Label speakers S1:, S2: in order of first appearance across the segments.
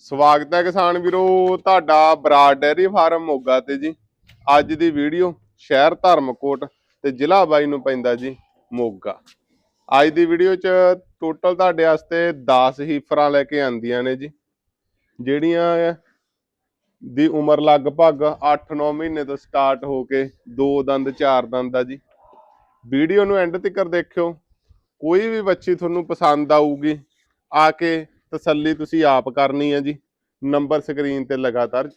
S1: ਸਵਾਗਤ ਹੈ ਕਿਸਾਨ ਵੀਰੋ, ਤੁਹਾਡਾ ਬਰਾੜ ਡੈਰੀ ਫਾਰਮ ਮੋਗਾ ਤੇ ਜੀ। ਅੱਜ ਦੀ ਵੀਡੀਓ ਸ਼ਹਿਰ ਧਰਮਕੋਟ ਤੇ ਜ਼ਿਲ੍ਹਾ ਬਾਈ ਨੂੰ ਪੈਂਦਾ ਜੀ, ਮੋਗਾ। ਅੱਜ ਦੀ ਵੀਡੀਓ ਚ ਟੋਟਲ ਤੁਹਾਡੇ ਵਾਸਤੇ 10 ਹੀਫਰਾਂ ਲੈ ਕੇ ਆਂਦੀਆਂ ਨੇ ਜੀ, ਜਿਹੜੀਆਂ ਦੀ ਉਮਰ ਲਗਭਗ 8-9 ਮਹੀਨੇ ਤੋਂ ਸਟਾਰਟ ਹੋ ਕੇ ਦੋ ਦੰਦ, ਚਾਰ ਦੰਦ ਆ ਜੀ। ਵੀਡੀਓ ਨੂੰ ਐਂਡ ਤੱਕ ਦੇਖਿਓ, ਕੋਈ ਵੀ ਬੱਚੀ ਤੁਹਾਨੂੰ ਪਸੰਦ ਆਊਗੀ, ਆ ਕੇ ਤਸੱਲੀ ਤੁਸੀਂ ਆਪ ਕਰਨੀ ਹੈ ਜੀ। ਨੰਬਰ ਸਕਰੀਨ ਤੇ ਲਗਾਤਾਰ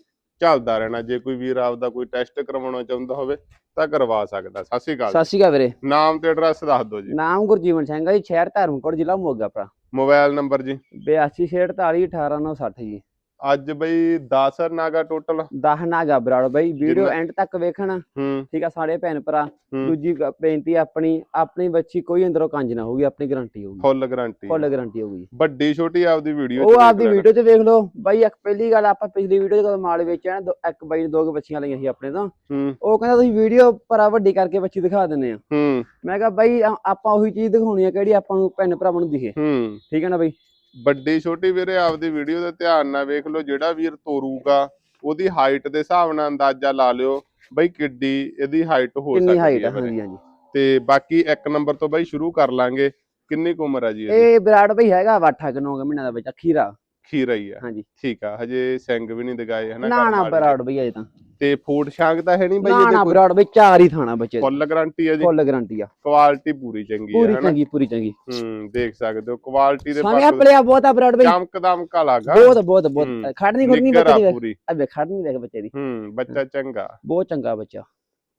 S1: ਚੱਲਦਾ ਰਹਿਣਾ। ਜੇ ਕੋਈ ਵੀਰ ਆਪਦਾ ਕੋਈ ਟੈਸਟ ਕਰਵਾਉਣਾ ਚਾਹੁੰਦਾ ਹੋਵੇ ਤਾਂ ਕਰਵਾ ਸਕਦਾ। ਸਤਿ ਸ਼੍ਰੀ ਅਕਾਲ
S2: ਸਤਿ ਸ਼੍ਰੀ ਅਕਾਲ ਵੀਰੇ।
S1: ਨਾਮ ਤੇ ਐਡਰੈਸ ਦੱਸ ਦਿਓ ਜੀ।
S2: ਨਾਮ ਗੁਰਜੀਵਨ ਸਿੰਘ ਹੈ ਜੀ ਸ਼ਹਿਰ ਧਰਮਕੋਟ ਜ਼ਿਲ੍ਹਾ ਮੋਗਾ ਭਰਾ।
S1: ਮੋਬਾਈਲ ਨੰਬਰ ਜੀ।
S2: 8248 18960 ਜੀ।
S1: ਅੱਜ ਬਈ 10 ਨਾਗਾ ਟੋਟਲ
S2: 10 ਨਾਗਾ ਬਰਾੜ ਬਾਈ ਵੀਡੀਓ ਐਂਡ ਤੱਕ ਵੇਖਣਾ। ਠੀਕ ਆ ਸਾਡੇ ਭੈਣ ਭਰਾ। ਦੂਜੀ ਬੇਨਤੀ ਆਪਣੀ ਆਪਣੀ ਬੱਚੀ ਕੋਈ ਅੰਦਰੋਂ ਕੰਜ ਨਾ ਹੋਊਗੀ ਆਪਣੀ ਗਾਰੰਟੀ ਹੋਊਗੀ।
S1: ਫੁੱਲ ਗਾਰੰਟੀ
S2: ਫੁੱਲ ਗਾਰੰਟੀ ਹੋਊਗੀ।
S1: ਵੱਡੀ ਛੋਟੀ ਆਪਦੀ ਵੀਡੀਓ
S2: ਉਹ ਆਪਦੀ ਵੀਡੀਓ 'ਚ ਵੇਖ ਲਓ। ਬਾਈ ਇੱਕ ਪਹਿਲੀ ਗੱਲ ਆਪਾਂ ਪਿਛਲੀ ਵੀਡੀਓ 'ਚ ਜਦੋਂ ਮਾਲ ਵੇਚਿਆ ਨਾ ਇੱਕ ਬਾਈ ਨੇ ਦੋ ਬੱਚੀਆਂ ਲਈਆਂ ਸੀ ਆਪਣੇ ਤੋਂ। ਉਹ ਕਹਿੰਦਾ ਤੁਸੀਂ ਵੀਡੀਓ ਭਰਾ ਵੱਡੀ ਕਰਕੇ ਬੱਚੀ ਦਿਖਾ ਦਿੰਦੇ ਆ। ਮੈਂ ਕਿਹਾ ਬਾਈ ਆਪਾਂ ਉਹੀ ਚੀਜ਼ ਦਿਖਾਉਣੀ ਆ ਕਿਹੜੀ ਆਪਾਂ ਨੂੰ ਭੈਣ ਭਰਾਵਾਂ ਨੂੰ ਦਿਖੇ। ਠੀਕ ਹੈ ਨਾ ਬਾਈ?
S1: ਵੱਡੀ ਛੋਟੀ ਵੀਰੇ ਆਪਦੀ ਵੀਡੀਓ ਦੇ ਧਿਆਨ ਨਾਲ ਵੇਖ ਲਓ ਜਿਹੜਾ ਵੀਰ ਤੋਰੂਗਾ ਉਹਦੀ ਹਾਈਟ ਦੇ ਹਿਸਾਬ ਨਾਲ ਅੰਦਾਜ਼ਾ ਲਾ ਲਿਓ ਬਈ ਕਿੱਡੀ ਇਹਦੀ ਹਾਈਟ ਹੋ
S2: ਕਿੰਨੀ ਹਾਈਟ
S1: ਸਕਦੀ
S2: ਹੈ
S1: ਹੈ ਵੀਰੇ।
S2: ਹਾਂਜੀ ਹਾਂਜੀ।
S1: ਤੇ ਬਾਕੀ ਇੱਕ ਨੰਬਰ ਤੋਂ ਬਾਈ ਸ਼ੁਰੂ ਕਰ ਲਾਂਗੇ। ਕਿੰਨੀ ਕੁ ਉਮਰ ਹੈ ਜੀ
S2: ਇਹ ਵਿਰਾਟ ਬਈ ਹੈਗਾ ਵਾਠਾ ਕਿ 9 ਮਹੀਨਿਆਂ ਦਾ ਬੱਚਾ ਖੀਰਾ।
S1: ਖੀਰਾ ਹੀ ਆ।
S2: ਹਾਂਜੀ।
S1: ਠੀਕ ਆ ਹਜੇ ਸਿੰਘ ਵੀ ਨਹੀਂ ਦਿਖਾਏ ਹਨਾ
S2: ਨਾ ਨਾ ਵਿਰਾਟ ਬਈ ਅਜੇ ਤਾਂ।
S1: ਤੇ ਫੂਡ ਸ਼ਾਂਕ ਤਾਂ ਹੈ ਨਹੀਂ ਬਾਈ
S2: ਨਾ ਨਾ ਵਿਰਾਟ ਬਈ ਚਾਰ ਹੀ ਥਾਣਾ ਬੱਚੇ।
S1: ਫੁੱਲ ਗਾਰੰਟੀ ਹੈ ਜੀ।
S2: ਫੁੱਲ ਗਾਰੰਟੀ ਆ।
S1: ਕੁਆਲਿਟੀ ਪੂਰੀ ਚੰਗੀ
S2: ਪੂਰੀ
S1: ਹੈ ਹਨਾ?
S2: ਚੰਗੀ ਪੂਰੀ ਚੰਗੀ।
S1: ਹੂੰ ਦੇਖ ਸਕਦੇ ਹੋ ਕੁਆਲਿਟੀ ਦੇ ਪਾਸੋਂ
S2: ਪਲਿਆ ਬਹੁਤ ਆ ਵਿਰਾਟ ਬਈ।
S1: ਚਮਕਦਮ ਕਾਲਾਗਾ
S2: ਬਹੁਤ ਬਹੁਤ ਬਹੁਤ।
S1: ਹੂੰ।
S2: ਖੜਨੀ ਖੜਨੀ ਬੱਚੇ ਦੀ। ਵੇਖ
S1: ਪੂਰੀ
S2: ਅਬੇ ਖੜਨੀ ਦੇਖ ਬੱਚੇ ਦੀ।
S1: ਹੂੰ ਬੱਚਾ ਚੰਗਾ।
S2: ਬਹੁਤ ਚੰਗਾ ਬੱਚਾ।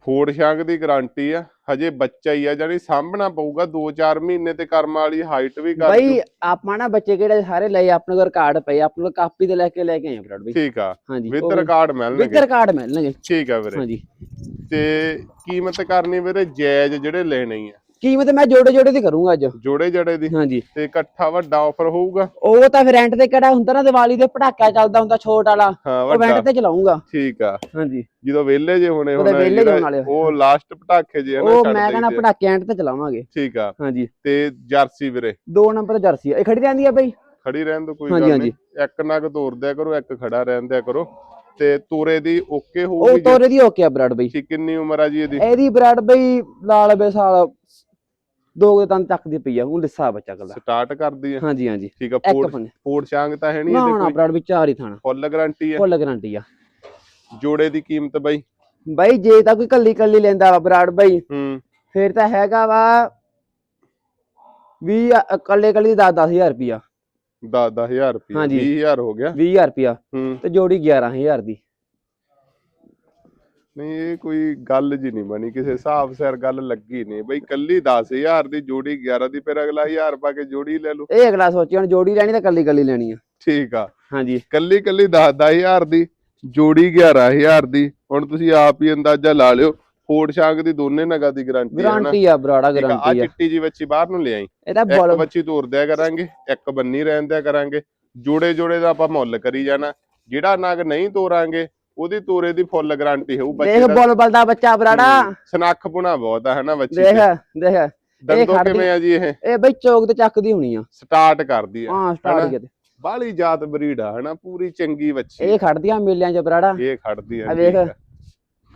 S1: ਫੂਡ ਸ਼ਾਂਕ ਦੀ ਗਾਰੰਟੀ ਆ ਹਜੇ ਬੱਚਾ ਹੀ ਆ ਜਾਨੀ ਸਾਂਭਣਾ ਪਊਗਾ 2-4 ਮਹੀਨੇ ਤੇ ਕਰਮ ਵਾਲੀ ਹਾਈਟ ਵੀ ਕਰ
S2: ਬਈ ਆਪਾਂ ਨਾ ਬੱਚੇ ਕਿਹੜੇ ਸਾਰੇ ਲਏ ਆਪਣੇ ਕੋਲ ਰਿਕਾਰਡ ਪਏ ਆਪਣੇ ਕੋਲ ਕਾਪੀ ਤੇ ਲੈ ਕੇ ਲੈ ਕੇ ਆਏ ਵਿਰਾਟ ਬਈ।
S1: ਠੀਕ ਆ
S2: ਹਾਂਜੀ
S1: ਵਿਦ ਰਿਕਾਰਡ
S2: ਵਿਦ
S1: ਮਿਲਣਗੇ।
S2: ਰਿਕਾਰਡ ਮਿਲਣਗੇ।
S1: ਠੀਕ ਆ ਵੀਰੇ।
S2: ਹਾਂਜੀ।
S1: ਤੇ ਕੀਮਤ ਕਰਨੀ ਵੀਰੇ ਜਾਇਜ਼ ਜਿਹੜੇ ਲੈਣੇ ਆ।
S2: ਕੀਮਤ ਮੈਂ ਜੋੜੇ ਜੋੜੇ ਦੀ ਕਰੂੰਗਾ ਅੱਜ।
S1: ਜੋੜੇ ਜੜੇ ਦੀ।
S2: ਹਾਂਜੀ।
S1: ਤੇ ਇਕੱਠਾ ਵੱਡਾ ਆਫਰ ਹੋਊਗਾ?
S2: ਉਹ ਤਾਂ ਫਿਰ ਰੈਂਟ ਤੇ ਕਿਹੜਾ ਹੁੰਦਾ ਨਾ ਦੀਵਾਲੀ ਤੇ ਪਟਾਕਾ ਚੱਲਦਾ ਹੁੰਦਾ ਛੋਟ ਵਾਲਾ
S1: ਹਾਂ
S2: ਉਹ
S1: ਵੱਡਾ
S2: ਰੈਂਟ ਤੇ ਚਲਾਉਂਗਾ
S1: ਠੀਕ ਆ।
S2: ਹਾਂਜੀ।
S1: ਜਦੋਂ ਵਿਹਲੇ ਜੇ ਹੋਣੇ
S2: ਉਹਦੇ
S1: ਹੁਣ
S2: ਵਿਹਲੇ
S1: ਜਿਹੜਾ
S2: ਹੋਣ ਵਾਲੇ।
S1: ਉਹ ਲਾਸਟ ਪਟਾਕੇ ਜੇ ਹਨਾ
S2: ਉਹ
S1: ਛੱਡ
S2: ਮੈਂ ਕਹਿੰਦਾ
S1: ਦਈਦੇ।
S2: ਪਟਾਕੇ ਐਂਡ ਤੇ ਚਲਾਵਾਂਗੇ।
S1: ਠੀਕ ਆ।
S2: ਹਾਂਜੀ।
S1: ਤੇ ਜਰਸੀ ਵੀਰੇ?
S2: ਦੋ ਨੰਬਰ ਜਰਸੀ ਆ। ਇਹ ਖੜੀ ਰਹਿੰਦੀ ਆ ਬਈ?
S1: ਖੜੀ ਰਹਿਣ ਦੋ ਕੋਈ
S2: ਹਾਂਜੀ,
S1: ਗੱਲ ਨਹੀਂ। ਇੱਕ ਨਗ ਤੋਰ ਦਿਆ ਕਰੋ ਇੱਕ ਖੜਾ ਰਹਿਣ ਦਿਆ ਕਰੋ। ਤੇ ਤੋਰੇ ਦੀ ਓਕੇ
S2: ਉਹ
S1: ਹੋਊਗੀ
S2: ਤੋਰੇ ਦੀ ਓਕੇ ਆ ਬਰਾਡ ਬਈ।
S1: ਜੀ ਕਿੰਨੀ ਉਮਰ ਆ ਜੀ ਇਹਦੀ?
S2: ਇਹਦੀ ਬਰਾਡ ਬਈ ਲਾਲ ਬੇ ਸਾਲ ਦੋ ਦੇ ਤਨ ਚੱਕਦੀ ਪਈ ਆ ਉਹ ਲਿੱਸਾ ਬੱਚਾ ਕੱਲਾ
S1: ਸਟਾਰਟ ਕਰਦੀ ਹੈ
S2: ਹਾਂਜੀ ਹਾਂਜੀ।
S1: ਠੀਕ ਆ
S2: ਪੰਨੇ
S1: ਫੋੜ ਸ਼ਾਂਗ ਤਾਂ ਹੈ ਨਹੀਂ
S2: ਨਾ
S1: ਇਹਦੇ
S2: ਨਾ
S1: ਕੋਈ?
S2: ਬਰਾਡ ਵਿੱਚ ਚਾਰ ਹੀ ਥਾਣਾ।
S1: ਫੁੱਲ ਗਾਰੰਟੀ ਹੈ
S2: ਫੁੱਲ ਗਾਰੰਟੀ ਆ।
S1: ਜੋੜੇ ਦੀ ਕੀਮਤ ਬਾਈ?
S2: ਬਾਈ ਜੇ ਤਾਂ ਕੋਈ ਕੱਲੀ ਕੱਲੀ ਲੈਂਦਾ ਵਾ ਬਰਾਡ ਬਈ
S1: ਹੂੰ।
S2: ਫਿਰ ਤਾਂ ਹੈਗਾ ਵਾ 20 ਕੱਲੇ ਕੱਲੀ 10 10000 ਰੁਪਿਆ
S1: 10 10000 ਰੁਪਏ
S2: ਹਾਂਜੀ।
S1: 20000 ਹੋ ਗਿਆ।
S2: 20000 ਰੁਪਿਆ
S1: ਹੂੰ।
S2: ਤੇ ਜੋੜੀ 11000 ਦੀ।
S1: ਨਹੀਂ ਇਹ ਕੋਈ ਗੱਲ ਜੀ ਨਹੀਂ ਬਣੀ ਕਿਸੇ ਹਿਸਾਬ ਸਿਰ ਗੱਲ ਲੱਗੀ ਨਹੀਂ। ਬਈ ਕੱਲੀ 10000 ਦੀ ਜੋੜੀ 11 ਦੀ ਫਿਰ ਅਗਲਾ 1000 ਪਾ ਕੇ ਜੋੜੀ ਲੈ ਲਓ।
S2: ਇਹ ਅਗਲਾ ਸੋਚੀ ਹੁਣ ਜੋੜੀ ਲੈਣੀ ਤਾਂ ਕੱਲੀ ਕੱਲੀ ਲੈਣੀ ਆ।
S1: ਠੀਕ ਆ।
S2: ਹਾਂਜੀ।
S1: ਕੱਲੀ ਕੱਲੀ 10 10000 ਦੀ ਜੋੜੀ 11000 ਦੀ ਹੁਣ ਤੁਸੀਂ ਆਪ ਹੀ ਅੰਦਾਜ਼ਾ ਲਾ ਲਿਓ ਫੋੜ ਸ਼ਾਂਗ ਦੀ ਦੋਨੇ ਨਗਾ ਦੀ ਗਾਰੰਟੀ ਹੈ ਨਾ।
S2: ਗਾਰੰਟੀ ਆ ਬਰਾੜਾ
S1: ਠੀਕ ਆ ਆ।
S2: ਗਾਰੰਟੀ
S1: ਚਿੱਟੀ ਜੀ ਬੱਚੀ ਬਾਹਰ ਨੂੰ ਲੈ ਆਈ
S2: ਇਹਦਾ
S1: ਇੱਕ
S2: ਬੋਲ
S1: ਬੱਚੀ ਤੋਰ ਦਿਆ ਕਰਾਂਗੇ ਇੱਕ ਬੰਨੀ ਰਹਿਣ ਦਿਆ ਕਰਾਂਗੇ। ਜੋੜੇ ਜੋੜੇ ਦਾ ਆਪਾਂ ਮੁੱਲ ਕਰੀ ਜਾਣਾ। ਜਿਹੜਾ ਨਗ ਨਹੀਂ ਤੋਰਾਂਗੇ ਉਹਦੀ ਤੋਰੇ ਦੀ ਫੁੱਲ ਗਾਰੰਟੀ ਹੋਊ ਬੱਚੇ
S2: ਦੇਖ
S1: ਦਾ।
S2: ਬੋਲ ਬਲਦਾ ਬੱਚਾ ਬਰਾੜਾ।
S1: ਸਨੱਖ ਪੁਣਾ ਬਹੁਤ ਆ ਹਨਾ ਬੱਚੀ
S2: ਦੇਖ ਦੇਖ।
S1: ਦੰਦੋ
S2: ਖੜਦੀ-
S1: ਕਿਵੇਂ ਆ ਜੀ ਇਹ?
S2: ਇਹ ਬਈ ਚੌਕ ਤੇ ਚੱਕਦੀ ਹੋਣੀ ਆ।
S1: ਸਟਾਰਟ ਕਰਦੀ ਆ
S2: ਹਾਂ? ਸਟਾਰਟ ਕਿਤੇ।
S1: ਬਾਹਲੀ ਜਾਤ ਬਰੀਡ ਆ ਹਨਾ ਪੂਰੀ ਚੰਗੀ ਬੱਚੀ
S2: ਇਹ ਖੜਦੀਆਂ ਮੇਲਿਆਂ 'ਚ ਬਰਾੜਾ।
S1: ਇਹ ਖੜਦੀ ਆ
S2: ਆ ਵੇਖ।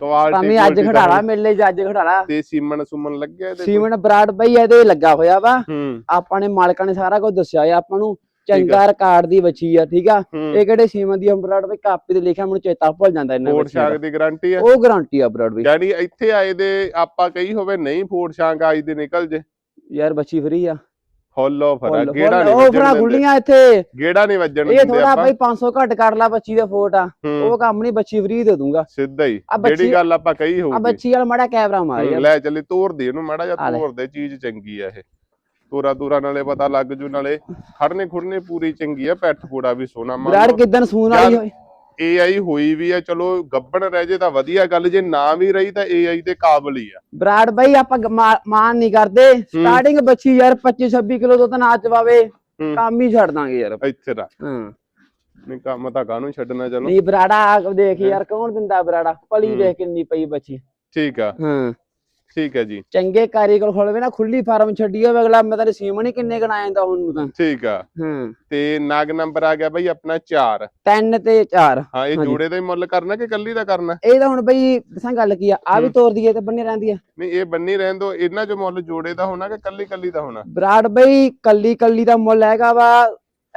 S1: ਕੁਆਲਿਟੀ
S2: ਭਾਵੇਂ ਅੱਜ ਖੜਾਲਾ ਮੇਲੇ 'ਚ ਅੱਜ ਖੜਾਲਾ।
S1: ਤੇ ਸੀਮਨ ਸੁਮਨ ਲੱਗਿਆ ਇਹਦੇ?
S2: ਸੀਮਨ ਬਰਾੜ ਬਈ ਇਹਦੇ ਲੱਗਾ ਹੋਇਆ ਵਾ। ਆਪਾਂ ਨੇ ਮਾਲਕਾਂ ਨੇ ਸਾਰਾ ਕੁਝ ਦੱਸਿਆ ਆ ਆਪਾਂ ਨੂੰ ਚੰਗਾ ਰਿਕਾਰਡ ਦੀ ਬੱਚੀ ਆ ਠੀਕ ਆ? ਇਹ ਕਿਹੜੇ ਸੀਮਨ ਦੀ ਬਰਾੜ ਬਈ ਕਾਪੀ ਤੇ ਲਿਖਿਆ ਮੈਨੂੰ ਚੇਤਾ ਭੁੱਲ ਜਾਂਦਾ ਇਹਨਾਂ ਬੱਚਿਆਂ
S1: ਸ਼ਾਂਗ
S2: ਦਾ।
S1: ਗਾਰੰਟੀ ਆ?
S2: ਉਹ ਗਾਰੰਟੀ ਆ ਬਰਾੜ ਬਈ
S1: ਯਾਨੀ ਇੱਥੇ ਆਏ ਦੇ ਆਪਾਂ ਕਹੀ ਹੋਵੇ ਨਹੀਂ ਫੋੜ ਸ਼ਾਂਗ ਆਈ ਦੇ ਨਿਕਲ ਜੇ।
S2: ਯਾਰ ਬੱਚੀ ਫਰੀ ਆ।
S1: ਆ
S2: ਫੁੱਲ-
S1: ਗੇੜਾ ਨਹੀਂ
S2: ਉਹ ਫਰਾ ਗੁੱਲੀਆਂ ਇੱਥੇ।
S1: ਗੇੜਾ ਨਹੀਂ ਵੱਜਣ
S2: ਇਹ ਥੋੜਾ ਬਈ 500 ਘੱਟ ਕਰ ਲਾ ਬੱਚੀ ਦਾ ਫੋਟ ਆ। ਉਹ ਕੰਮ ਨਹੀਂ ਬੱਚੀ ਫਰੀ ਦੇ ਦੂੰਗਾ।
S1: ਸਿੱਧਾ ਹੀ।
S2: ਆ
S1: ਜਿਹੜੀ ਗੱਲ ਆਪਾਂ ਕਹੀ
S2: ਆ
S1: ਹੋਊਗੀ।
S2: ਬੱਚੀ ਵਾਲਾ ਮਾੜਾ ਕੈਮਰਾ ਮਾਰ ਯਾਰ।
S1: ਲੈ ਚੱਲੀ ਤੋਰ ਦੇ ਇਹਨੂੰ ਮਾੜਾ
S2: ਆ
S1: ਜਿਹਾ। ਤੋਰ ਦੇ ਚੀਜ਼ ਚੰਗੀ ਆ ਇਹ। ਤੋਰਾ ਤੋਰਾ ਨਾਲੇ ਪਤਾ ਲੱਗ ਜੂ ਨਾਲੇ ਖੜਨੇ ਖੁੜਨੇ ਪੂਰੀ ਚੰਗੀ ਆ ਪੈਠ ਪੂੜਾ ਵੀ ਸੋਨਾ
S2: ਬਰਾੜ ਕਿਦਨ ਸੂਨ ਵਾਲੀ ਹੋਈ
S1: ਏਆਈ ਹੋਈ ਵੀ ਆ ਚਲੋ ਗੱਬਣ ਰਹਿ ਜੇ ਤਾਂ ਵਧੀਆ ਗੱਲ ਜੇ ਨਾ ਵੀ ਰਹੀ ਤਾਂ ਏਆਈ ਦੇ ਕਾਬਲ ਹੀ ਆ।
S2: ਬਰਾੜ ਬਈ ਆਪਾਂ ਮਾਨ ਨਹੀਂ ਕਰਦੇ। ਸਟਾਰਟਿੰਗ ਬੱਚੀ ਯਾਰ 25 26 ਕਿਲੋ ਤੋਂ ਤਾਂ ਨਾ ਚਵਾਵੇ। ਕੰਮ ਹੀ ਛੱਡ ਦਾਂਗੇ ਯਾਰ।
S1: ਇੱਥੇ ਦਾ
S2: ਹਾਂ।
S1: ਨਹੀਂ ਕੰਮ ਤਾਂ ਕਾਹਨੂੰ ਛੱਡਣਾ ਚਲੋ।
S2: ਨਹੀਂ ਬਰਾੜਾ ਦੇਖ ਯਾਰ ਕੌਣ ਦਿੰਦਾ ਬਰਾੜਾ? ਪਲੀ। ਦੇਖ ਕਿੰਨੀ ਪਈ ਬੱਚੀ।
S1: ਠੀਕ ਆ।
S2: ਹਾਂ।
S1: ਠੀਕ ਹੈ ਜੀ।
S2: ਚੰਗੇ ਕਾਰੀਗਰ ਖੋਲਵੇ ਨਾ ਖੁੱਲੀ ਫਾਰਮ ਛੱਡੀ ਹੋਵੇ ਅਗਲਾ ਮੈਂ ਤਾਂ ਸੀਮਨ ਹੀ ਕਿੰਨੇ ਗਣਾ ਜਾਂਦਾ ਹੁਣ ਤਾਂ।
S1: ਠੀਕ ਆ।
S2: ਹਾਂ।
S1: ਤੇ ਨਗ ਨੰਬਰ ਆ ਗਿਆ ਬਈ ਆਪਣਾ 4
S2: ਤਿੰਨ ਤੇ ਚਾਰ।
S1: ਹਾਂ ਇਹ। ਜੋੜੇ ਦਾ ਹੀ ਮੁੱਲ ਕਰਨਾ ਕਿ ਕੱਲੀ ਦਾ ਕਰਨਾ?
S2: ਇਹ ਤਾਂ ਹੁਣ ਬਈ ਦੱਸਾਂ ਗੱਲ ਕੀ ਆ ਆ ਵੀ। ਤੋਰ ਦਈਏ ਤੇ ਬੰਨੇ ਰਹਿੰਦੀ ਆ।
S1: ਨਹੀਂ ਇਹ ਬੰਨੀ ਰਹਿਣ ਦੋ ਇਹਨਾਂ ਚ ਮੁੱਲ ਜੋੜੇ ਦਾ ਹੋਣਾ ਕਿ ਕੱਲੀ ਕੱਲੀ ਦਾ ਹੋਣਾ?
S2: ਬਰਾੜ ਬਈ ਕੱਲੀ ਕੱਲੀ ਦਾ ਮੁੱਲ ਹੈਗਾ ਵਾ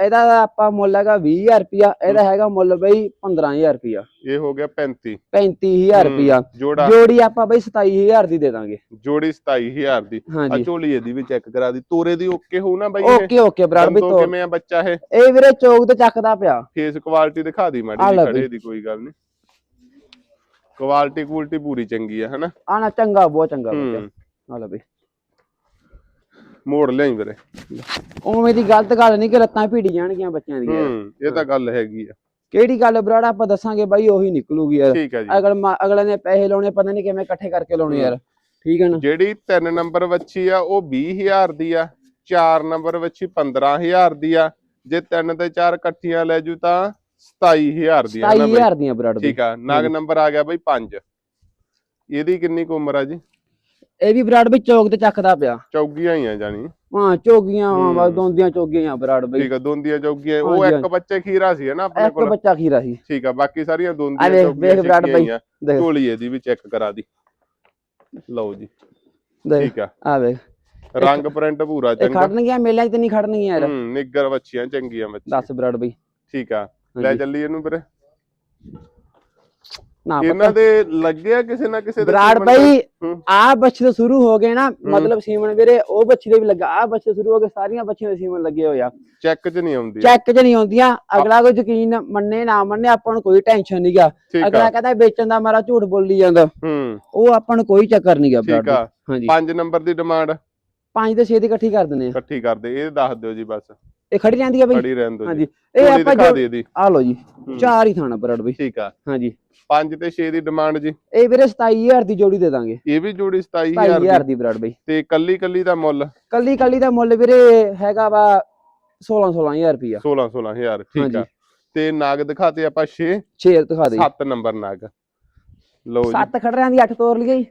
S2: ਇਹਦਾ ਆਪਾਂ ਮੁੱਲ ਹੈਗਾ 20000 ਰੁਪਿਆ ਇਹਦਾ ਹੈਗਾ ਮੁੱਲ ਬਈ 15000 ਰੁਪਿਆ
S1: ਇਹ ਹੋ ਗਿਆ 35
S2: 35000
S1: ਹੂੰ,
S2: ਰੁਪਿਆ
S1: ਜੋੜਾ।
S2: ਆਪਾਂ ਬਈ 27000 ਦੀ ਦੇ ਦਾਂਗੇ।
S1: ਜੋੜੀ 27000 ਦੀ। ਆ ਝੋਲੀ ਇਹਦੀ ਵੀ ਚੈੱਕ ਕਰਾ ਦੀ। ਤੋਰੇ ਦੀ ਓਕੇ ਹੋਊ ਨਾ ਬਈ ਇਹ?
S2: ਓਕੇ ਓਕੇ ਬਰਾੜ
S1: ਦੰਦੋਂ
S2: ਤੋਰ।
S1: ਕਿਵੇਂ ਆ ਬੱਚਾ ਇਹ?
S2: ਇਹ ਵੀਰੇ ਚੌਕ ਤੇ ਚੱਕਦਾ ਪਿਆ।
S1: ਫੇਸ ਕੁਆਲਿਟੀ ਦਿਖਾ ਦੀ ਮਾੜੀ। ਖੜੇ ਦੀ ਕੋਈ ਗੱਲ ਨਹੀਂ ਕੁਆਲਿਟੀ ਕੁਆਲਿਟੀ ਪੂਰੀ ਚੰਗੀ ਆ ਹਨਾ?
S2: ਆਣਾ ਚੰਗਾ ਬਹੁਤ ਚੰਗਾ ਬੱਚਾ
S1: ਹੂੰ
S2: ਆ ਲੈ ਬਈ।
S1: ਮੋੜ ਲਿਆਈ ਵੀਰੇ।
S2: ਉਵੇਂ ਦੀ ਗਲਤ ਗੱਲ ਨਹੀਂ ਕਿ ਲੱਤਾਂ ਭੀੜੀ ਜਾਣਗੀਆਂ ਬੱਚਿਆਂ ਦੀਆਂ।
S1: ਹੂੰ ਇਹ ਤਾਂ ਗੱਲ ਹੈਗੀ ਆ।
S2: ਕਿਹੜੀ ਗੱਲ ਬਰਾੜ ਆਪਾਂ ਦੱਸਾਂਗੇ ਬਾਈ ਉਹੀ ਨਿਕਲੂਗੀ ਯਾਰ। ਅਗਲ ਅਗਲੇ ਨੇ ਪੈਸੇ ਲਾਉਣੇ ਪਤਾ ਨਹੀਂ ਕਿਵੇਂ ਇਕੱਠੇ ਕਰਕੇ ਲਾਉਣੇ ਯਾਰ। ਠੀਕ ਹੈ ਨਾ?
S1: ਜਿਹੜੀ 3 ਨੰਬਰ ਵੱਛੀ ਆ ਉਹ 20000 ਦੀ ਆ। 4 ਨੰਬਰ ਵੱਛੀ 15000 ਦੀ ਆ। ਜੇ 3 ਤੇ 4 ਇਕੱਠੀਆਂ ਲੈ ਜੂ ਤਾਂ 27000 ਦੀ ਆ ਨਾ ਬਈ।
S2: 27000 ਦੀਆਂ ਬਰਾੜ
S1: ਠੀਕ ਆ ਨਗ ਨੰਬਰ ਆ ਗਿਆ ਬਈ 5 ਇਹਦੀ ਕਿੰਨੀ ਕੁ ਉਮਰ ਆ ਜੀ?
S2: ਇਹ ਵੀ ਬਰਾੜ ਬਈ ਚੌਕ ਤੇ ਚੱਕਦਾ ਪਿਆ।
S1: ਚੌਗੀਆਂ ਹੀ ਆ ਜਾਣੀ।
S2: ਹਾਂ ਚੋਗੀਆਂ
S1: ਹੂੰ।
S2: ਬਸ ਦੋਂਦੀਆਂ ਚੋਗੀਆਂ ਬਰਾੜ ਬਈ।
S1: ਠੀਕ ਆ ਦੋਂਦੀਆਂ ਚੌਗੀਆਂ ਉਹ
S2: ਹਾਂਜੀ,
S1: ਇੱਕ ਬੱਚੇ ਖੀਰਾ ਸੀ ਨਾ ਆਪਣੇ
S2: ਇੱਕ
S1: ਕੋਲ?
S2: ਬੱਚਾ ਖੀਰਾ ਸੀ।
S1: ਠੀਕ ਆ ਬਾਕੀ ਸਾਰੀਆਂ
S2: ਆ
S1: ਦੋਂਦੀਆਂ
S2: ਵੇਖ-
S1: ਚੌਗੀਆਂ
S2: ਵੇਖ ਵਿਰਾਟ
S1: ਚਿੱਕੀਆਂ ਹੀ ਆ।
S2: ਦੇਖ।
S1: ਝੋਲੀ ਇਹਦੀ ਵੀ ਚੈੱਕ ਕਰਾ ਦੀ। ਲਓ ਜੀ।
S2: ਦੇਖ
S1: ਠੀਕ ਆ।
S2: ਆ ਵੇਖ।
S1: ਰੰਗ ਪ੍ਰਿੰਟ ਪੂਰਾ
S2: ਇਹ
S1: ਚੰਗਾ।
S2: ਖੜਨਗੀਆਂ ਮੇਲਿਆਂ 'ਚ ਤੇ ਨਹੀਂ ਖੜਨਗੀਆਂ ਯਾਰ।
S1: ਹੂੰ ਨਿੱਗਰ ਵੱਛੀਆਂ ਚੰਗੀਆਂ ਬੱਚੀ
S2: ਦੱਸ ਬਰਾੜ ਬਈ।
S1: ਠੀਕ ਆ। ਲੈ
S2: ਹਾਂਜੀ।
S1: ਚੱਲੀ ਇਹਨੂੰ ਵੀਰੇ।
S2: ਨਾ
S1: ਇਹਨਾਂ ਦੇ ਲੱਗਿਆ ਕਿਸੇ ਨਾ ਕਿਸੇ ਦੇ
S2: ਬਰਾੜ ਬਈ। ਆ ਬੱਚੇ ਤੋਂ ਸ਼ੁਰੂ ਹੋ ਗਏ ਨਾ ਮਤਲਬ ਸੀਮਨ ਵੀਰੇ ਉਹ ਬੱਚੇ ਦੇ ਵੀ ਲੱਗਾ ਆ ਬੱਚੇ ਸ਼ੁਰੂ ਹੋ ਗਏ ਸਾਰੀਆਂ ਬੱਚੀਆਂ ਦੇ ਸੀਮਨ ਲੱਗੇ ਹੋਏ ਆ।
S1: ਚੈੱਕ 'ਚ ਨਹੀਂ ਆਉਂਦੀ
S2: ਚੈੱਕ 'ਚ ਨਹੀਂ ਆਉਂਦੀਆਂ ਅਗਲਾ ਕੋਈ ਯਕੀਨ ਮੰਨੇ ਨਾ ਮੰਨੇ ਆਪਾਂ ਨੂੰ ਕੋਈ ਟੈਨਸ਼ਨ ਨਹੀਂਗਾ
S1: ਠੀਕ
S2: ਅਗਲਾ ਕਹਿੰਦਾ ਵੇਚਣ ਦਾ ਮਾਰਾ ਝੂਠ ਬੋਲੀ ਜਾਂਦਾ।
S1: ਹੂੰ।
S2: ਉਹ ਆਪਾਂ ਨੂੰ ਕੋਈ ਚੱਕਰ ਨਹੀਂਗਾ
S1: ਠੀਕ ਆ।
S2: ਹਾਂਜੀ।
S1: 5 ਨੰਬਰ ਦੀ ਡਿਮਾਂਡ?
S2: ਪੰਜ ਤੇ 6 ਦੀ ਇਕੱਠੀ ਕਰ ਦਿੰਦੇ ਆ।
S1: ਇਕੱਠੀ ਕਰਦੇ ਇਹ ਦੱਸ ਦਿਓ ਜੀ ਬਸ।
S2: ਇਹ ਖੜੀ ਜਾਂਦੀ ਆ ਬਈ?
S1: ਖੜੀ ਰਹਿਣ
S2: ਹਾਂਜੀ। ਇਹ ਆਪਾਂ
S1: ਦਿਖਾ ਦੇ ਇਹਦੀ।
S2: ਆ ਲਓ ਜੀ। ਚਾਰ ਹੀ ਥਾਣਾ ਬਰੜ ਬਈ।
S1: ਠੀਕ ਆ।
S2: ਹਾਂਜੀ।
S1: 5 ਤੇ 6 ਦੀ ਡਿਮਾਂਡ ਜੀ।
S2: ਇਹ ਵੀਰੇ 27000 ਦੀ ਜੋੜੀ ਦੇ ਦਾਂਗੇ।
S1: ਇਹ ਵੀ ਜੋੜੀ 27000
S2: 27000
S1: ਦੀ।
S2: ਦੀ ਬਰੜ ਬਈ।
S1: ਤੇ ਕੱਲੀ ਕੱਲੀ ਦਾ ਮੁੱਲ?
S2: ਕੱਲੀ ਕੱਲੀ ਦਾ ਮੁੱਲ ਵੀਰੇ ਹੈਗਾ ਵਾ 16 16000 ਰੁਪਿਆ
S1: 16 16000 ਠੀਕ ਆ। ਤੇ ਨਾਗ ਦਿਖਾਤੇ ਆਪਾਂ 6
S2: 6 ਦਿਖਾ ਦੇ।
S1: 7 ਨੰਬਰ ਨਾਗ। ਲਓ ਜੀ।
S2: ਸੱਤ ਖੜਰਿਆਂ ਦੀ 8 ਤੋਰ ਲਈ ਗਈ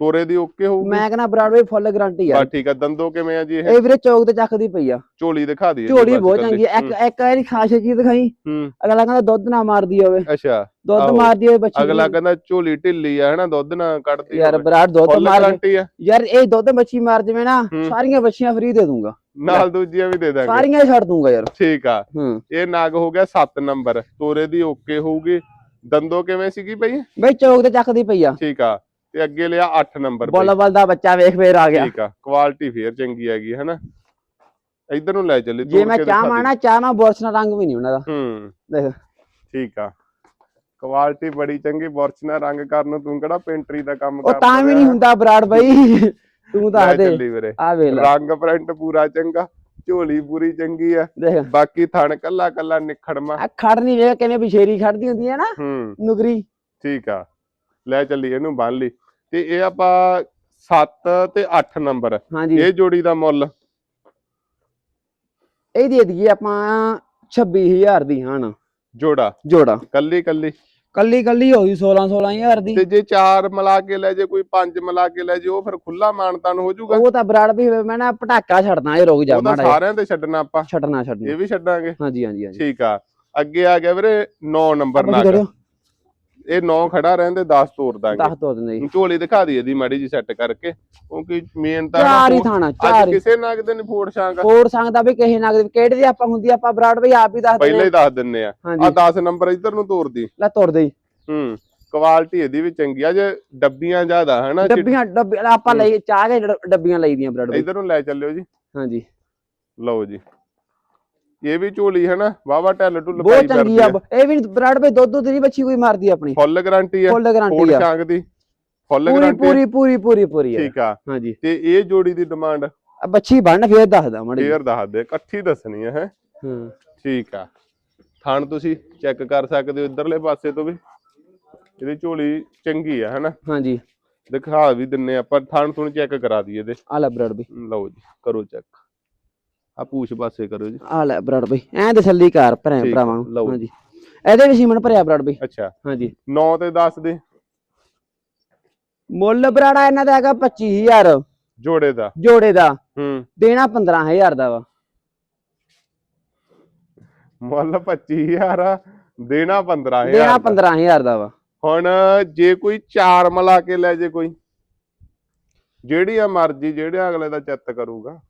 S1: ਤੋਰੇ ਦੀ ਓਕੇ ਹੋਊਗੀ?
S2: ਮੈਂ ਕਹਿੰਦਾ ਬਰਾਡਵੇ ਫੁੱਲ ਗਾਰੰਟੀ ਆ।
S1: ਬਸ ਠੀਕ ਆ ਦੰਦੋ ਕਿਵੇਂ ਆ ਜੀ ਇਹ?
S2: ਇਹ ਵੀਰੇ ਚੌਕ ਤੇ ਚੱਕਦੀ ਪਈ ਆ।
S1: ਝੋਲੀ ਦਿਖਾ ਦਈਏ
S2: ਝੋਲੀ ਬਹੁਤ। ਚੰਗੀ ਆ। ਇੱਕ ਇੱਕ ਇਹਦੀ ਖਾਸ ਚੀਜ਼ ਦਿਖਾਈ।
S1: ਹੂੰ।
S2: ਅਗਲਾ ਕਹਿੰਦਾ ਦੁੱਧ ਨਾ ਮਾਰਦੀ ਹੋਵੇ।
S1: ਅੱਛਾ
S2: ਦੁੱਧ
S1: ਆਹੋ।
S2: ਮਾਰਦੀ ਹੋਵੇ ਬੱਚੀ
S1: ਅਗਲਾ। ਕਹਿੰਦਾ ਝੋਲੀ ਢਿੱਲੀ ਆ ਹਨਾ ਦੁੱਧ ਨਾ ਕੱਢਦੀ
S2: ਯਾਰ। ਬਰਾੜ ਦੁੱਧ
S1: ਫੁੱਲ
S2: ਮਾਰ
S1: ਗਾਰੰਟੀ ਆ।
S2: ਯਾਰ ਇਹ ਦੁੱਧ ਬੱਚੀ ਮਾਰ ਜਵੇ ਨਾ
S1: ਹੂੰ।
S2: ਸਾਰੀਆਂ ਬੱਚੀਆਂ ਫ੍ਰੀ ਦੇ ਦੂੰਗਾ।
S1: ਨਾਲ ਦੂਜੀਆਂ ਵੀ ਦੇ ਦਾਂਗੇ।
S2: ਸਾਰੀਆਂ ਹੀ ਛੱਡ ਦੂੰਗਾ ਯਾਰ।
S1: ਠੀਕ ਆ।
S2: ਹੂੰ।
S1: ਇਹ ਨਾਗ ਹੋ ਗਿਆ 7 ਨੰਬਰ। ਤੋਰੇ ਦੀ ਓਕੇ ਹੋਊਗੀ। ਦੰਦੋ ਕਿਵੇਂ ਸੀਗੀ ਬਈ?
S2: ਬਈ ਚੌਕ ਤੇ ਚੱਕਦੀ ਪਈ ਆ।
S1: ਠੀਕ ਆ। ਤੇ ਅੱਗੇ ਲਿਆ 8 ਨੰਬਰ ਬਈ।
S2: ਬੁੱਲ ਬੁੱਲ ਦਾ ਬੱਚਾ ਵੇਖ ਫੇਰ ਆ ਗਿਆ।
S1: ਠੀਕ ਆ ਕੁਆਲਿਟੀ ਫੇਰ ਚੰਗੀ ਹੈਗੀ ਹਨਾ? ਇਧਰ ਨੂੰ ਲੈ ਚੱਲੀ
S2: ਜੇ ਮੈਂ ਚਾਹ। ਮਾਣਾ ਚਾਹ ਨਾਲ ਬੁਰਸ਼ ਨਾਲ ਰੰਗ ਵੀ ਨਹੀਂ ਉਹਨਾਂ ਦਾ।
S1: ਹੂੰ।
S2: ਦੇਖ।
S1: ਠੀਕ ਆ। ਕੁਆਲਿਟੀ ਬੜੀ ਚੰਗੀ ਬੋਰਚਨਾ ਰੰਗ ਕਰਨ ਨੂੰ ਤੂੰ ਕਿਹੜਾ ਪੇਂਟਰੀ ਦਾ ਕੰਮ
S2: ਉਹ ਤਾਂ ਵੀ ਨਹੀਂ ਹੁੰਦਾ ਬਰਾੜ ਬਈ। ਤੂੰ ਦੱਸ ਦੇ। ਆ ਵੇਖ ਲੈ।
S1: ਰੰਗ ਪ੍ਰਿੰਟ ਪੂਰਾ ਚੰਗਾ ਝੋਲੀ ਪੂਰੀ ਚੰਗੀ ਆ। ਬਾਕੀ ਥਣ ਕੱਲਾ ਕੱਲਾ ਨਿਖੜਮਾ
S2: ਆ ਖੜ ਨਹੀਂ ਵੇਖ ਕਿਵੇਂ ਬਿਸ਼ੇਰੀ ਖੜਦੀ ਹੁੰਦੀ ਹੈ ਨਾ
S1: ਹੂੰ।
S2: ਨੁਗਰੀ।
S1: ਠੀਕ ਆ। ਲੈ ਚੱਲੀ ਇਹਨੂੰ ਬੰਨ ਲਈ। ਤੇ ਇਹ ਆਪਾਂ 7 ਤੇ 8 ਨੰਬਰ।
S2: ਹਾਂਜੀ।
S1: ਇਹ ਜੋੜੀ ਦਾ ਮੁੱਲ?
S2: ਇਹ ਦੇ ਦਈਏ ਆਪਾਂ 26000 ਦੀ ਹਨ
S1: ਜੋੜਾ?
S2: ਜੋੜਾ।
S1: ਕੱਲੀ ਕੱਲੀ?
S2: ਕੱਲੀ ਕੱਲੀ ਹੋਈ 16 16000 ਦੀ।
S1: ਤੇ ਜੇ ਚਾਰ ਮਿਲਾ ਕੇ ਲੈ ਜੇ ਕੋਈ ਪੰਜ ਮਿਲਾ ਕੇ ਲੈ ਜੇ ਉਹ ਫਿਰ ਖੁੱਲਾ ਮਾਨਤਾਨ ਹੋ ਜਾਊਗਾ?
S2: ਉਹ ਤਾਂ ਬਰਾੜ ਵੀ ਹੋਵੇ ਮੈਂ ਨਾ ਪਟਾਕਾ ਛੱਡਣਾ ਇਹ ਰੁਕ ਜਾ ਮਾੜਾ।
S1: ਸਾਰਿਆਂ ਤੇ ਛੱਡਣਾ ਆਪਾਂ।
S2: ਛੱਡਣਾ ਛੱਡਣਾ।
S1: ਇਹ ਵੀ ਛੱਡਾਂਗੇ।
S2: ਹਾਂਜੀ ਹਾਂਜੀ ਹਾਂਜੀ।
S1: ਠੀਕ ਆ। ਅੱਗੇ ਆ ਗਿਆ ਵੀਰੇ 9 ਨੰਬਰ ਨਾਗ ਇਹ 9 ਖੜਾ ਰਹਿੰਦੇ 10 ਤੋੜ ਦਾਂਗੇ।
S2: ਦੱਸ ਦੋ ਦਿੰਦੇ
S1: ਝੋਲੀ ਦਿਖਾ ਦਈਏ ਦੀ ਮਾੜੀ ਜੀ ਸੈੱਟ ਕਰਕੇ ਕਿਉਂਕਿ ਮੇਨ ਤਾਂ ਨਾ
S2: ਚਾਰ ਹੀ
S1: ਫੋੜ-
S2: ਥਾਣਾ ਚਾਰ
S1: ਕਿਸੇ ਨਾਗ ਦੇ ਨਹੀਂ ਫੋੜ ਛਾਂਗ।
S2: ਹੋਰ ਸੰਗਦਾ ਵੀ ਕਿਸੇ ਨਗਦ ਕਿਹੜੇ ਦੀ ਆਪਾਂ ਹੁੰਦੀ ਆਪਾਂ ਬਰਾੜ ਵੀ ਆਪ ਹੀ ਦੱਸ
S1: ਪਹਿਲਾਂ
S2: ਦਿੰਦੇ
S1: ਹੀ ਦੱਸ ਦਿੰਨੇ ਆ। ਆ
S2: ਹਾਂਜੀ
S1: 10 ਨੰਬਰ ਇੱਧਰ ਨੂੰ ਤੋਰਦੀ
S2: ਲੈ ਤੁਰਦੇ ਹੀ
S1: ਹੂੰ ਕੁਆਲਿਟੀ ਇਹਦੀ ਵੀ ਚੰਗੀ ਆ ਜੇ ਡੱਬੀਆਂ ਜ਼ਿਆਦਾ ਹਨਾ
S2: ਡੱਬੀਆਂ ਡੱਬੀ ਆਪਾਂ ਲਈ ਚਾਹ ਕੇ ਡੱਬੀਆਂ ਲਈ ਦੀਆਂ ਬਰਾੜ
S1: ਇੱਧਰ ਨੂੰ ਲੈ ਚੱਲਿਓ ਜੀ।
S2: ਹਾਂਜੀ।
S1: ਲਓ ਜੀ। ਇਹ ਵੀ ਝੋਲੀ ਹੈ ਨਾ ਵਾਵਾ ਢੱਲ ਢੁੱਲ
S2: ਬਹੁਤ ਚੰਗੀ ਆ ਇਹ ਵੀ ਬਰਾੜ ਵੀ ਦੁੱਧ ਦੁੱਧ ਦੀ ਬੱਚੀ ਕੋਈ ਮਾਰਦੀ ਆਪਣੀ।
S1: ਫੁੱਲ ਗਾਰੰਟੀ ਆ
S2: ਫੁੱਲ ਗਾਰੰਟੀ ਆ।
S1: ਛਾਂਗ ਦੀ। ਫੁੱਲ ਗਾਰੰਟੀ
S2: ਪੂਰੀ ਪੂਰੀ ਪੂਰੀ ਪੂਰੀ ਆ।
S1: ਠੀਕ ਆ।
S2: ਹਾਂਜੀ।
S1: ਤੇ ਇਹ ਜੋੜੀ ਦੀ ਡਿਮਾਂਡ
S2: ਬੱਚੀ ਬਣ ਫੇਰ ਦੱਸਦਾ ਮੜੀ
S1: ਫੇਰ ਦੱਸ ਦੇ ਇਕੱਠੀ ਦੱਸਣੀ ਹੈ ਹੈ।
S2: ਹਾਂ।
S1: ਠੀਕ ਆ। ਥਣ ਤੁਸੀਂ ਚੈੱਕ ਕਰ ਸਕਦੇ ਹੋ ਇਧਰਲੇ ਪਾਸੇ ਤੋਂ ਵੀ। ਇਹਦੀ ਝੋਲੀ ਚੰਗੀ ਆ ਹਨਾ।
S2: ਹਾਂਜੀ।
S1: ਦਿਖਾ ਵੀ ਦਿੰਨੇ ਆਪਾਂ ਥਣ ਥੁਣ ਚੈੱਕ ਕਰਾ ਦਈਏ ਇਹਦੇ।
S2: ਆ ਲੈ ਬਰਾੜ ਵੀ।
S1: ਲਓ ਜੀ ਕਰੋ ਚੈੱਕ। ਆ ਪੂਛ ਪਾਸੇ ਕਰੋ ਜੀ।
S2: ਆ ਲੈ ਬਰਾੜ ਬਈ ਐਂ ਤਸੱਲੀ ਕਰ
S1: ਠੀਕ ਆ,
S2: ਭਰਾਵਾਂ ਨੂੰ।
S1: ਲਓ।
S2: ਹਾਂਜੀ। ਇਹਦੇ ਵੀ ਸੀਮਨ ਭਰਿਆ ਬਰਾੜ ਬਈ।
S1: ਅੱਛਾ।
S2: ਹਾਂਜੀ।
S1: 9 ਤੇ 10 ਦੇ।
S2: ਮੁੱਲ ਬਰਾੜਾ ਇਹਨਾਂ ਦਾ ਹੈਗਾ 25000
S1: ਜੋੜੇ ਦਾ।
S2: ਜੋੜੇ ਦਾ।
S1: ਹੂੰ।
S2: ਦੇਣਾ 15000 ਦਾ ਵਾ।
S1: ਮੁੱਲ 25000 ਆ ਦੇਣਾ 15000
S2: ਦੇਣਾ
S1: ਦਾ।
S2: 15000 ਦਾ ਵਾ।
S1: ਹੁਣ ਜੇ ਕੋਈ ਚਾਰ ਮਿਲਾ ਕੇ ਲੈ ਜੇ ਕੋਈ। ਜਿਹੜੀ ਆ ਮਰਜ਼ੀ ਜਿਹੜੇ ਅਗਲੇ ਦਾ ਚਿੱਤ ਕਰੂਗਾ।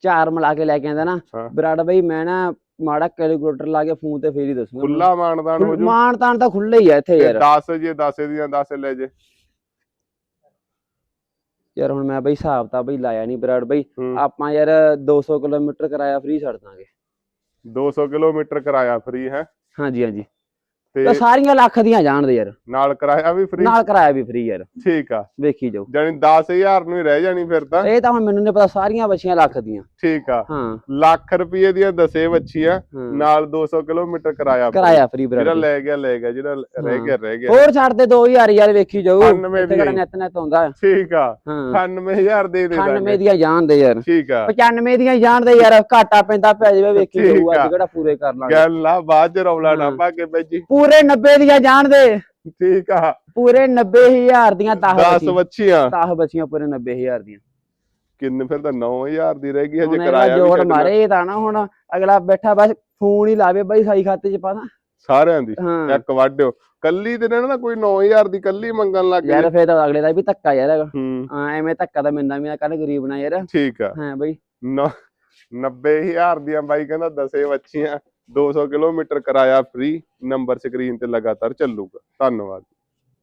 S2: ਚਾਰ ਮਿਲਾ ਕੇ ਲੈ ਕੇ ਆਂਦਾ ਨਾ।
S1: ਹਾਂ।
S2: ਬਰਾੜਾ ਬਈ ਮੈਂ ਨਾ ਮਾੜਾ ਕੈਲਕੂਲੇਟਰ ਲਾ ਕੇ ਫੋਨ ਤੇ ਫੇਰ ਹੀ ਦੱਸੂਗਾ।
S1: ਖੁੱਲਾ ਮਾਨਦਾਨ ਹੋ ਜੂ।
S2: ਮਾਨ ਤਾਨ ਤਾਂ ਖੁੱਲੇ ਹੀ ਆ ਇੱਥੇ ਯਾਰ।
S1: 10 ਜੇ 10 ਦੀਆਂ 10 ਲੈ ਜੇ।
S2: ਯਾਰ ਹੁਣ ਮੈਂ ਬਈ ਹਿਸਾਬ ਤਾਂ ਬਈ ਲਾਇਆ ਨਹੀਂ ਬਰਾੜ ਬਈ।
S1: ਹੂੰ।
S2: ਆਪਾਂ ਯਾਰ 200 ਕਿਲੋਮੀਟਰ ਕਿਰਾਇਆ ਫ੍ਰੀ ਛੱਡ ਦਾਂਗੇ।
S1: 200 ਕਿਲੋਮੀਟਰ ਕਿਰਾਇਆ ਫ੍ਰੀ ਹੈ?
S2: ਹਾਂਜੀ ਹਾਂਜੀ।
S1: ਤੇ
S2: ਸਾਰੀਆਂ ਲੱਖ ਦੀਆਂ ਜਾਣ ਦੇ ਯਾਰ।
S1: ਨਾਲ ਕਿਰਾਇਆ ਵੀ ਫ੍ਰੀ
S2: ਨਾਲ ਕਿਰਾਇਆ ਵੀ ਫ੍ਰੀ ਯਾਰ।
S1: ਠੀਕ ਆ।
S2: ਵੇਖੀ ਜਾਓ।
S1: ਜਾਨੀ 10000 ਨੂੰ ਹੀ ਰਹਿ ਜਾਣੀ ਫਿਰ ਤਾਂ।
S2: ਇਹ ਤਾਂ ਹੁਣ ਮੈਨੂੰ ਨਹੀਂ ਪਤਾ ਸਾਰੀਆਂ ਬੱਚੀਆਂ ਲੱਖ ਦੀਆਂ।
S1: ਠੀਕ ਆ।
S2: ਹਾਂ।
S1: ਲੱਖ ਰੁਪਏ ਦੀਆਂ ਦਸੇ ਵੱਛੀਆਂ
S2: ਹਾਂ।
S1: ਨਾਲ 200 ਕਿਲੋਮੀਟਰ ਕਿਰਾਇਆ।
S2: ਕਿਰਾਇਆ ਫ੍ਰੀ
S1: ਜਿਹੜਾ
S2: ਬਰਾੜ
S1: ਲੈ ਗਿਆ ਲੈ ਗਿਆ ਜਿਹੜਾ ਰਹਿ। ਗਿਆ ਰਹਿ ਗਿਆ।
S2: ਹੋਰ ਛੱਡ ਦੇ 2000 ਯਾਰ ਵੇਖੀ ਜਾਓ।
S1: 98
S2: ਇੱਥੇ ਕਿਹੜਾ
S1: ਵੀ।
S2: ਨਿੱਤ ਨਿੱਤ ਹੁੰਦਾ
S1: ਠੀਕ ਆ।
S2: ਹਾਂ।
S1: 98000 ਦੇ ਦੇ
S2: 98
S1: ਦਾਂਗੇ
S2: ਦੀਆਂ ਜਾਣ ਦੇ ਯਾਰ।
S1: ਠੀਕ ਆ।
S2: 95 ਦੀਆਂ ਜਾਣ ਦੇ ਯਾਰ। ਘਾਟਾ ਪੈਂਦਾ ਪੈ ਜਾਵੇ ਵੇਖੀ
S1: ਠੀਕ
S2: ਜਾਊ
S1: ਆ।
S2: ਅੱਜ ਕਿਹੜਾ ਪੂਰੇ ਕਰ ਲਾਂਗੇ।
S1: ਗੱਲ ਆ ਬਾਅਦ ਚ ਰੌਲਾ ਨਾ। ਪਾ ਕੇ ਬੈਜੀ
S2: ਪੂਰੇ 90 ਦੀਆਂ ਜਾਣ ਦੇ।
S1: ਠੀਕ ਆ।
S2: ਪੂਰੇ 90000 ਦੀਆਂ 10
S1: 10
S2: ਬੱਚੀਆਂ।
S1: ਵੱਛੀਆਂ
S2: 10 ਬੱਚੀਆਂ ਪੂਰੇ 90000 ਦੀਆਂ।
S1: ਕਿੰਨੇ ਫਿਰ ਤਾਂ 9000 ਦੀ ਰਹਿ ਗਈ ਹਜੇ ਕਿਰਾਇਆ ਵੀ
S2: ਜੋੜ ਮਾਰੇ ਇਹ ਤਾਂ ਨਾ ਹੁਣ ਅਗਲਾ ਬੈਠਾ ਬਸ ਫੋਨ ਹੀ ਲਾਵੇ ਬਾਈ ਸਾਈ ਖਾਤੇ 'ਚ ਪਾਦਾ
S1: ਸਾਰਿਆਂ ਦੀ ਇੱਕ ਵਾਢਿਓ। ਕੱਲੀ ਤੇ ਨਾ ਕੋਈ 9000 ਦੀ ਕੱਲੀ ਮੰਗਣ ਲੱਗ
S2: ਯਾਰ
S1: ਗਈ
S2: ਫੇਰ ਤਾਂ ਅਗਲੇ ਦਾ ਵੀ ਧੱਕਾ ਯਾਰ। ਹੂੰ। ਐਵੇਂ ਧੱਕਾ ਤਾਂ ਮਿਲਦਾ ਵੀ ਨਾ ਕਰ ਗਰੀਬ ਨਾ ਯਾਰ।
S1: ਠੀਕ ਆ।
S2: ਹਾਂ ਬਾਈ।
S1: ਨੌ- 90000 ਦੀਆਂ ਬਾਈ ਕਹਿੰਦਾ ਦਸੇ ਵੱਛੀਆਂ 200 ਕਿਲੋਮੀਟਰ ਕਿਰਾਇਆ ਫ੍ਰੀ ਨੰਬਰ ਸਕਰੀਨ ਤੇ ਲਗਾਤਾਰ ਚੱਲੂਗਾ। ਧੰਨਵਾਦ।